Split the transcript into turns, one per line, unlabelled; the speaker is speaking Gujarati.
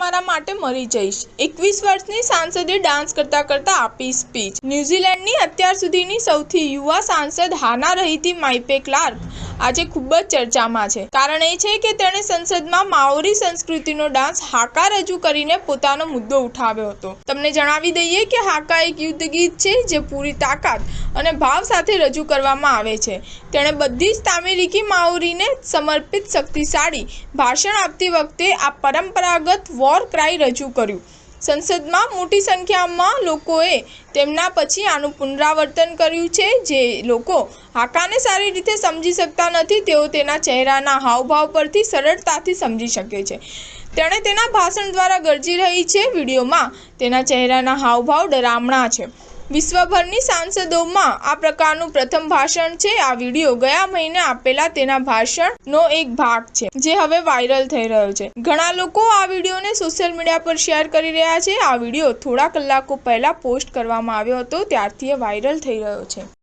તમારા માટે મરી જઈશ. એકવીસ વર્ષની સાંસદે ડાન્સ કરતા કરતા આપી સ્પીચ. ન્યૂઝીલેન્ડની અત્યાર સુધીની સૌથી યુવા સાંસદ હાના રહીતી માઇપે ક્લાર્ક. આજે ખૂબ જ ચર્ચામાં છે. કારણ એ છે કે તેણે સંસદમાં માઓરી સંસ્કૃતિનો ડાન્સ હાકા રજૂ કરીને પોતાનો મુદ્દો ઉઠાવ્યો હતો. તમને જણાવી દઈએ કે હાકા એક યુદ્ધ ગીત છે જે પૂરી તાકાત અને ભાવ સાથે રજૂ કરવામાં આવે છે. તેણે બધી જ તામિલિકી માઓરીને સમર્પિત શક્તિશાળી ભાષણ આપતી વખતે આ પરંપરાગત વોર ક્રાય રજૂ કર્યું. સંસદમાં મોટી સંખ્યામાં લોકોએ તેમના પછી આનું પુનરાવર્તન કર્યું છે. જે લોકો હાકાને સારી રીતે સમજી શકતા નથી, તેઓ તેના ચહેરાના હાવભાવ પરથી સરળતાથી સમજી શકે છે. તેણે તેના ભાષણ દ્વારા ગરજી રહી છે. વિડીયોમાં તેના ચહેરાના હાવભાવ ડરામણા છે. વિશ્વભરની સાંસદોમાં આ પ્રકારનું પ્રથમ ભાષણ છે. આ વીડિયો ગયા મહિને આપેલા તેના ભાષણનો એક ભાગ છે, જે હવે વાયરલ થઈ રહ્યો છે. ઘણા લોકો આ વિડીયોને સોશિયલ મીડિયા પર શેર કરી રહ્યા છે. આ વીડિયો થોડા કલાકો પહેલા પોસ્ટ કરવામાં આવ્યો હતો, ત્યારથી એ વાયરલ થઈ રહ્યો છે.